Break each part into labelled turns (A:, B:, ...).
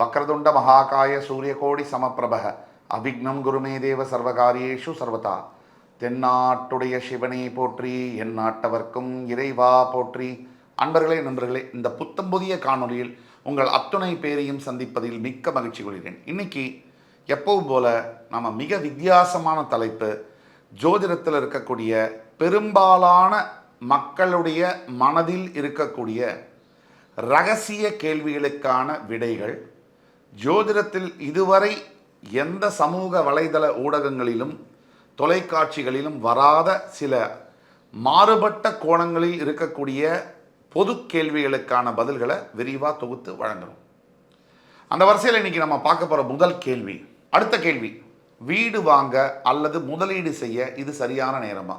A: வக்ரதுண்ட மகாகாய சூரியகோடி சமப்பிரபக. அபிக்னம் குருமே தேவ சர்வகாரியேஷு சர்வதா. தென்னாட்டுடைய சிவனை போற்றி என் நாட்டவர்க்கும் இறைவா போற்றி. அன்பர்களே நண்பர்களே இந்த புத்தம் புதிய காணொளியில் உங்கள் அத்துணை பேரையும் சந்திப்பதில் மிக்க மகிழ்ச்சி கொள்கிறேன். இன்னைக்கு எப்பவும் போல நம்ம மிக வித்தியாசமான தலைப்பு ஜோதிடத்தில் இருக்கக்கூடிய பெரும்பாலான மக்களுடைய மனதில் இருக்கக்கூடிய ரகசிய கேள்விகளுக்கான விடைகள். ஜோதிடத்தில் இதுவரை எந்த சமூக வலைதள ஊடகங்களிலும் தொலைக்காட்சிகளிலும் வராத சில மாறுபட்ட கோணங்களில் இருக்கக்கூடிய பொது கேள்விகளுக்கான பதில்களை விரிவாக தொகுத்து வழங்குறோம். அந்த வரிசையில் இன்னைக்கு நம்ம பார்க்க போகிற முதல் கேள்வி அடுத்த கேள்வி வீடு வாங்க அல்லது முதலீடு செய்ய இது சரியான நேரமா?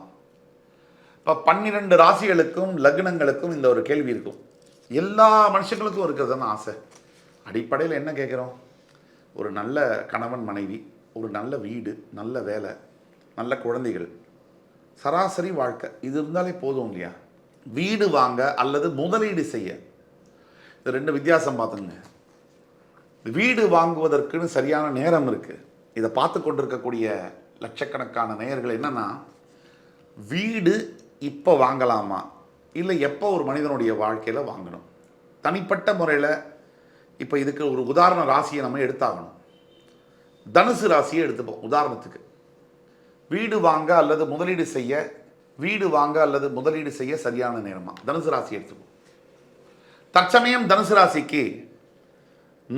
A: இப்போ பன்னிரெண்டு ராசிகளுக்கும் லக்னங்களுக்கும் இந்த ஒரு கேள்வி இருக்கும். எல்லா மனுஷங்களுக்கும் இருக்கிறதுன்னு ஆசை. அடிப்படையில் என்ன கேட்குறோம்? ஒரு நல்ல கணவன் மனைவி ஒரு நல்ல வீடு நல்ல வேலை நல்ல குழந்தைகள் சராசரி வாழ்க்கை இது இருந்தாலே போதும் இல்லையா? வீடு வாங்க அல்லது முதலீடு செய்ய. இது ரெண்டு வித்தியாசம் பார்த்துங்க வீடு வாங்குவதற்குன்னு சரியான நேரம் இருக்குது இதை பார்த்து கொண்டிருக்கக்கூடிய லட்சக்கணக்கான நேயர்கள் என்னென்னா வீடு இப்போ வாங்கலாமா? இல்லை எப்போ ஒரு மனிதனுடைய வாழ்க்கையில் வாங்கணும்? தனிப்பட்ட முறையில் இப்போ இதுக்கு ஒரு உதாரண ராசியை நம்ம எடுத்தாகணும். தனுசு ராசியை எடுத்துப்போம் உதாரணத்துக்கு. வீடு வாங்க அல்லது முதலீடு செய்ய வீடு வாங்க அல்லது முதலீடு செய்ய சரியான நேரமா? தனுசு ராசி எடுத்துப்போம். தற்சமயம் தனுசு ராசிக்கு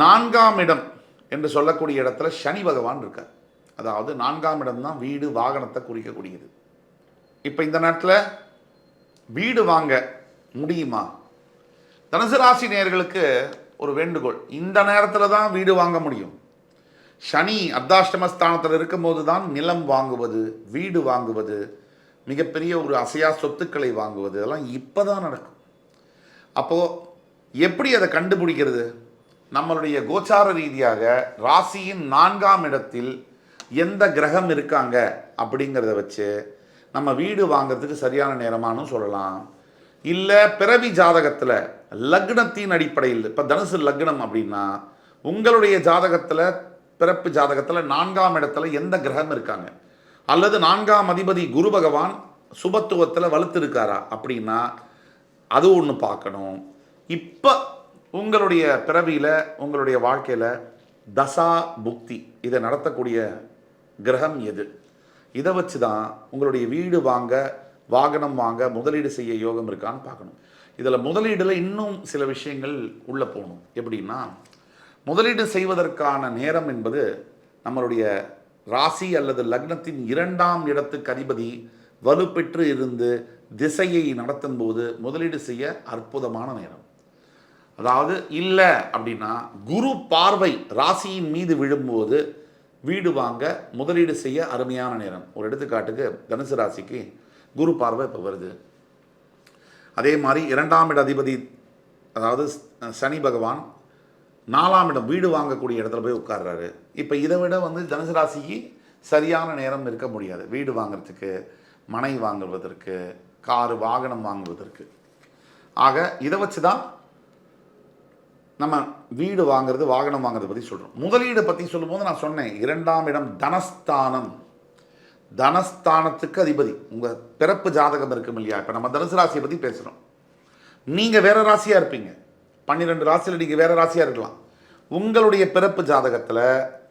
A: நான்காம் இடம் என்று சொல்லக்கூடிய இடத்துல சனி பகவான் இருக்கார். அதாவது நான்காம் இடம் தான் வீடு வாகனத்தை குறிக்கக்கூடியது. இப்போ இந்த நேரத்தில் வீடு வாங்க முடியுமா? தனுசு ராசி நேர்களுக்கு ஒரு வேண்டுகோள். இந்த நேரத்தில் தான் வீடு வாங்க முடியும். சனி அர்த்தாஷ்டமஸ்தானத்தில் இருக்கும்போது தான் நிலம் வாங்குவது வீடு வாங்குவது மிகப்பெரிய ஒரு அசையா சொத்துக்களை வாங்குவது அதெல்லாம் இப்போ தான் நடக்கும். அப்போது எப்படி அதை கண்டுபிடிக்கிறது? நம்மளுடைய கோச்சார ரீதியாக ராசியின் நான்காம் இடத்தில் எந்த கிரகம் இருக்காங்க அப்படிங்கிறத வச்சு நம்ம வீடு வாங்குறதுக்கு சரியான நேரமானு சொல்லலாம். இல்லை பிறவி ஜாதகத்தில் லக்னத்தின் அடிப்படையில் இப்போ தனுசு லக்னம் அப்படின்னா உங்களுடைய ஜாதகத்தில் பிறப்பு ஜாதகத்தில் நான்காம் இடத்துல எந்த கிரகம் இருக்காங்க? அல்லது நான்காம் அதிபதி குரு பகவான் சுபத்துவத்தில் வலுத்திருக்காரா அப்படின்னா அது ஒன்று பார்க்கணும். இப்போ உங்களுடைய பிறவியில் உங்களுடைய வாழ்க்கையில் தசா புக்தி இதை நடத்தக்கூடிய கிரகம் எது? இதை வச்சு தான் உங்களுடைய வீடு வாங்க வாகனம் வாங்க முதலீடு செய்ய யோகம் இருக்கான்னு பார்க்கணும். இதில் முதலீடில் இன்னும் சில விஷயங்கள் உள்ளே போகணும். எப்படின்னா முதலீடு செய்வதற்கான நேரம் என்பது நம்மளுடைய ராசி அல்லது லக்னத்தின் இரண்டாம் இடத்துக்கு அதிபதி வலுப்பெற்று இருந்து திசையை நடத்தும் போது முதலீடு செய்ய அற்புதமான நேரம். அதாவது இல்லை அப்படின்னா குரு பார்வை ராசியின் மீது விழும்போது வீடு வாங்க முதலீடு செய்ய அருமையான நேரம். ஒரு எடுத்துக்காட்டுக்கு தனுசு ராசிக்கு குரு பார்வை இப்போ வருது. அதே மாதிரி இரண்டாம் இட அதிபதி அதாவது சனி பகவான் நாலாம் இடம் வீடு வாங்கக்கூடிய இடத்துல போய் உட்கார்றாரு. இப்போ இதை விட வந்து தனுசு ராசிக்கு சரியான நேரம் இருக்க முடியாது. வீடு வாங்குறதுக்கு மனை வாங்குவதற்கு காரு வாகனம் வாங்குவதற்கு. ஆக இதை வச்சு தான் நம்ம வீடு வாங்குறது வாகனம் வாங்குறத பற்றி சொல்கிறோம் முதலீடு பற்றி சொல்லும்போது நான் சொன்னேன் இரண்டாம் இடம் தனஸ்தானம். தனஸ்தானத்துக்கு அதிபதி. உங்கள் பிறப்பு ஜாதகம் இருக்கும் இல்லையா? இப்போ நம்ம தனுசு ராசியை பற்றி பேசுகிறோம் நீங்கள் வேற ராசியாக இருப்பீங்க. பன்னிரெண்டு ராசியில் நீங்கள் வேறு ராசியாக இருக்கலாம். உங்களுடைய பிறப்பு ஜாதகத்தில்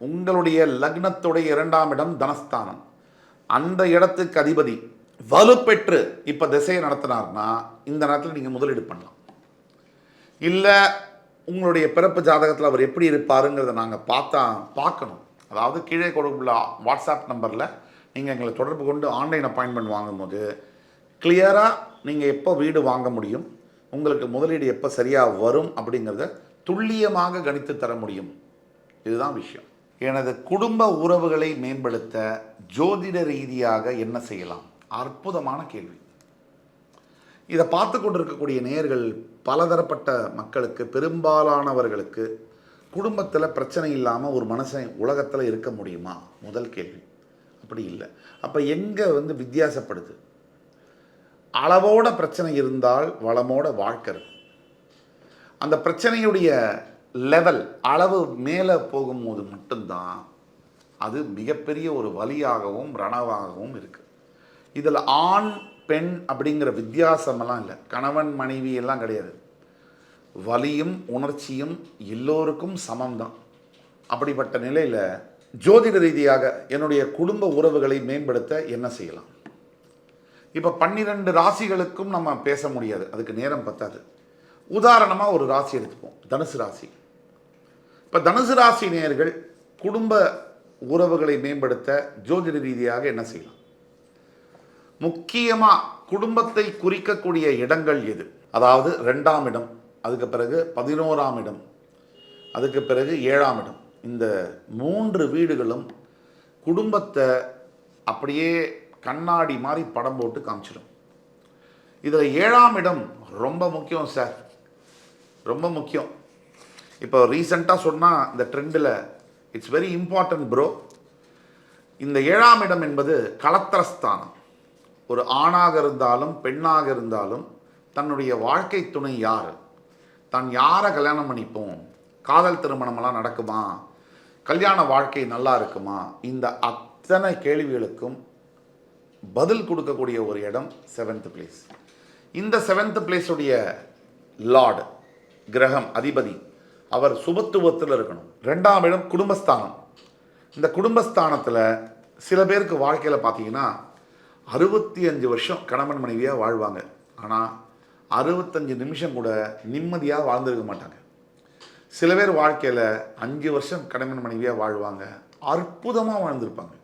A: உங்களுடைய லக்னத்துடைய இரண்டாம் இடம் தனஸ்தானம். அந்த இடத்துக்கு அதிபதி வலுப்பெற்று இப்போ திசையை நடத்தினார்னா இந்த நேரத்தில் நீங்கள் முதலீடு பண்ணலாம். இல்லை உங்களுடைய பிறப்பு ஜாதகத்தில் அவர் எப்படி இருப்பாருங்கிறத நாங்கள் பார்த்தா பார்க்கணும். அதாவது கீழே கொடுக்குள்ள வாட்ஸ்அப் நம்பரில் நீங்கள் எங்களை தொடர்பு கொண்டு ஆன்லைன் அப்பாயின்மெண்ட் வாங்கும்போது கிளியராக நீங்கள் எப்போ வீடு வாங்க முடியும் உங்களுக்கு முதலீடு எப்போ சரியாக வரும் அப்படிங்கிறத துல்லியமாக கணித்து தர முடியும். இதுதான் விஷயம். எனது குடும்ப உறவுகளை மேம்படுத்த ஜோதிட ரீதியாக என்ன செய்யலாம்? அற்புதமான கேள்வி. இதை பார்த்து கொண்டிருக்கக்கூடிய நேர்கள் பலதரப்பட்ட மக்களுக்கு பெரும்பாலானவர்களுக்கு குடும்பத்தில் பிரச்சனை இல்லாமல் ஒரு மனுஷன் உலகத்தில் இருக்க முடியுமா? முதல் கேள்வி. அப்படி இல்லை. அப்போ எங்கே வந்து வித்தியாசப்படுது? அளவோட பிரச்சனை இருந்தால் வளமோட வாழ்க்கை இருக்கும். அந்த பிரச்சனையுடைய லெவல் அளவு மேலே போகும்போது மட்டும்தான் அது மிகப்பெரிய ஒரு வலியாகவும் ரணவாகவும் இருக்குது இதில் ஆண் பெண் அப்படிங்கிற வித்தியாசமெல்லாம் இல்லை. கணவன் மனைவி எல்லாம் கிடையாது. வலியும் உணர்ச்சியும் எல்லோருக்கும் சமம்தான். அப்படிப்பட்ட நிலையில் ஜோதிட ரீதியாக என்னுடைய குடும்ப உறவுகளை மேம்படுத்த என்ன செய்யலாம்? இப்போ பன்னிரெண்டு ராசிகளுக்கும் நம்ம பேச முடியாது. அதுக்கு நேரம் பத்தாது. உதாரணமாக ஒரு ராசி எடுத்துப்போம். தனுசு ராசி. இப்போ தனுசு ராசி நேர்கள் குடும்ப உறவுகளை மேம்படுத்த ஜோதிட ரீதியாக என்ன செய்யலாம்? முக்கியமாக குடும்பத்தை குறிக்கக்கூடிய இடங்கள் எது? அதாவது ரெண்டாம் இடம் அதுக்கு பிறகு பதினோராம் இடம் அதுக்கு பிறகு ஏழாம் இடம். இந்த மூன்று வீடுகளும் குடும்பத்தை அப்படியே கண்ணாடி மாதிரி படம் போட்டு காமிச்சிடும். இதில் ஏழாம் இடம் ரொம்ப முக்கியம் சார். ரொம்ப முக்கியம். இப்போ ரீசண்டாக சொன்னால் இந்த ட்ரெண்டில் இட்ஸ் வெரி இம்பார்ட்டன்ட் ப்ரோ இந்த ஏழாம் இடம் என்பது கலத்திரஸ்தானம். ஒரு ஆணாக இருந்தாலும் பெண்ணாக இருந்தாலும் தன்னுடைய வாழ்க்கை துணை யார்? தான் யாரை கல்யாணம் பண்ணிப்போம்? காதல் திருமணமெல்லாம் நடக்குமா? கல்யாண வாழ்க்கை நல்லா இருக்குமா? இந்த அத்தனை கேள்விகளுக்கும் பதில் கொடுக்கக்கூடிய ஒரு இடம் செவன்த் பிளேஸ் இந்த செவன்த் பிளேஸுடைய லார்டு கிரகம் அதிபதி அவர் சுபத்துவத்தில் இருக்கணும். ரெண்டாம் இடம் குடும்பஸ்தானம். இந்த குடும்பஸ்தானத்தில் சில பேருக்கு வாழ்க்கையில் பார்த்தீங்கன்னா அறுபத்தி அஞ்சு வருஷம் கணவன் மனைவியாக வாழ்வாங்க. ஆனால் அறுபத்தஞ்சு நிமிஷம் கூட நிம்மதியாக வாழ்ந்திருக்க மாட்டாங்க. சில பேர் வாழ்க்கையில் அஞ்சு வருஷம் கணவன் மனைவியாக வாழ்வாங்க. அற்புதமாக வாழ்ந்திருப்பாங்க.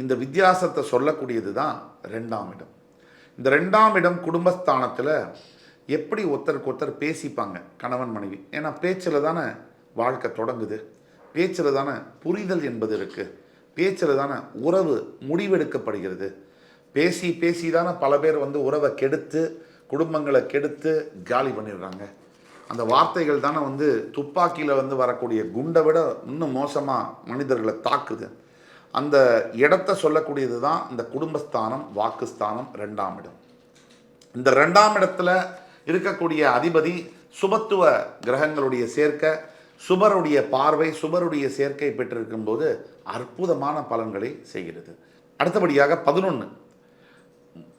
A: இந்த வித்தியாசத்தை சொல்லக்கூடியது தான் ரெண்டாம் இடம். இந்த ரெண்டாம் இடம் குடும்பஸ்தானத்தில் எப்படி ஒருத்தருக்கு ஒருத்தர் பேசிப்பாங்க கணவன் மனைவி. ஏன்னா பேச்சில் தானே வாழ்க்கை தொடங்குது. பேச்சில் தானே புரிதல் என்பது இருக்குது பேச்சில் தானே உறவு முடிவெடுக்கப்படுகிறது. பேசி பேசி தானே பல பேர் வந்து உறவை கெடுத்து குடும்பங்களை கெடுத்து காலி பண்ணிடுறாங்க. அந்த வார்த்தைகள் தானே வந்து துப்பாக்கியில் வந்து வரக்கூடிய குண்டை விட இன்னும் மோசமாக மனிதர்களை தாக்குது. அந்த இடத்த சொல்லக்கூடியது தான் இந்த குடும்பஸ்தானம் வாக்குஸ்தானம் ரெண்டாம் இடம். இந்த ரெண்டாம் இடத்துல இருக்கக்கூடிய அதிபதி சுபத்துவ கிரகங்களுடைய சேர்க்கை சுபருடைய பார்வை சுபருடைய சேர்க்கை பெற்றிருக்கும் போது அற்புதமான பலன்களை செய்கிறது. அடுத்தபடியாக பதினொன்று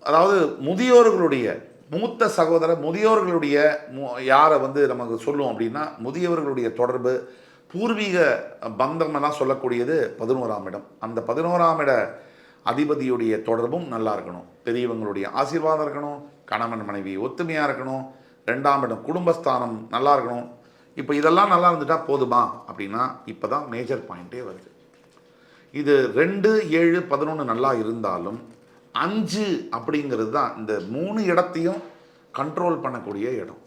A: அதாவது முதியோர்களுடைய மூத்த சகோதரர் முதியோர்களுடைய மு- யாரை வந்து நமக்கு சொல்லுவோம் அப்படின்னா முதியவர்களுடைய தொடர்பு பூர்வீக பந்தம்லாம் சொல்லக்கூடியது பதினோராம் இடம். அந்த பதினோராம் இட அதிபதியுடைய தொடர்பும் நல்லா இருக்கணும். பெரியவங்களுடைய ஆசீர்வாதம் இருக்கணும் கணவன் மனைவி ஒத்துமையாக இருக்கணும் ரெண்டாம் இடம் குடும்பஸ்தானம் நல்லா இருக்கணும். இப்போ இதெல்லாம் நல்லா இருந்துட்டா போதுமா அப்படின்னா இப்போ தான் மேஜர் பாயிண்ட்டே வருது. இது ரெண்டு ஏழு பதினொன்று நல்லா இருந்தாலும் அஞ்சு அப்படிங்கிறது தான் இந்த மூணு இடத்தையும் கண்ட்ரோல் பண்ணக்கூடிய இடம்.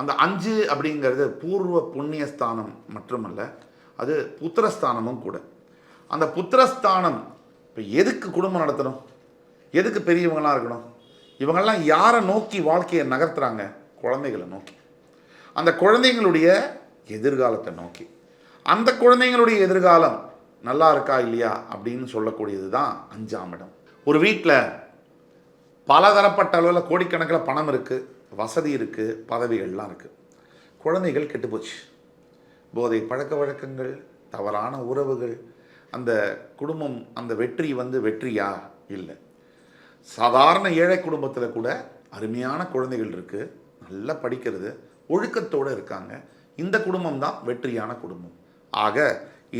A: அந்த அஞ்சு அப்படிங்கிறது பூர்வ புண்ணியஸ்தானம் மட்டுமல்ல அது புத்திரஸ்தானமும் கூட. அந்த புத்திரஸ்தானம் இப்போ எதுக்கு குடும்பம் நடத்தணும்? எதுக்கு பெரியவங்களாம் இருக்கணும்? இவங்கெல்லாம் யாரை நோக்கி வாழ்க்கையை நகர்த்துறாங்க? குழந்தைகளை நோக்கி. அந்த குழந்தைங்களுடைய எதிர்காலத்தை நோக்கி. அந்த குழந்தைங்களுடைய எதிர்காலம் நல்லா இருக்கா இல்லையா அப்படின்னு சொல்லக்கூடியது தான் அஞ்சாம் இடம். ஒரு வீட்டில் பலதரப்பட்ட அளவில் கோடிக்கணக்கில் பணம் இருக்குது வசதி இருக்குது பதவிகள்லாம் இருக்குது குழந்தைகள் கெட்டுப்போச்சு போதை பழக்க வழக்கங்கள் தவறான உறவுகள் அந்த குடும்பம் அந்த வெற்றி வந்து வெற்றியா? இல்லை. சாதாரண ஏழை குடும்பத்தில் கூட அருமையான குழந்தைகள் இருக்குது நல்லா படிக்கிறது ஒழுக்கத்தோடு இருக்காங்க. இந்த குடும்பம் தான் வெற்றியான குடும்பம். ஆக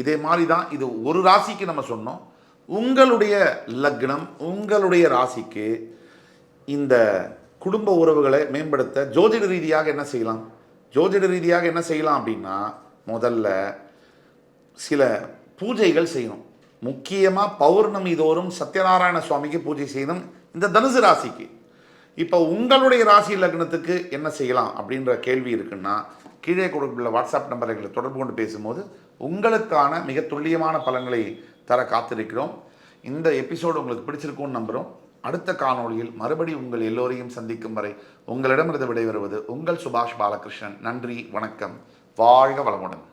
A: இதே மாதிரி தான் இது ஒரு ராசிக்கு நம்ம சொன்னோம். உங்களுடைய லக்னம் உங்களுடைய ராசிக்கு இந்த குடும்ப உறவுகளை மேம்படுத்த ஜோதிட ரீதியாக என்ன செய்யலாம்? ஜோதிட ரீதியாக என்ன செய்யலாம் அப்படின்னா முதல்ல சில பூஜைகள் செய்யணும். முக்கியமாக பௌர்ணமி தோறும் சத்யநாராயண சுவாமிக்கு பூஜை செய்யணும் இந்த தனுசு ராசிக்கு. இப்போ உங்களுடைய ராசி லக்னத்துக்கு என்ன செய்யலாம் அப்படின்ற கேள்வி இருக்குன்னா கீழே கொடுக்குள்ள வாட்ஸ்அப் நம்பரை எங்களை தொடர்பு கொண்டு பேசும்போது உங்களுக்கான மிக துல்லியமான பலன்களை தர காத்திருக்கிறோம். இந்த எபிசோடு உங்களுக்கு பிடிச்சிருக்கும்னு நம்புகிறோம் அடுத்த காணொளியில் மறுபடி உங்கள் எல்லோரையும் சந்திக்கும் வரை உங்களிடமிருந்து விடைபெறுவது உங்கள் சுபாஷ் பாலகிருஷ்ணன். நன்றி வணக்கம். வாழ்க வளமுடன்.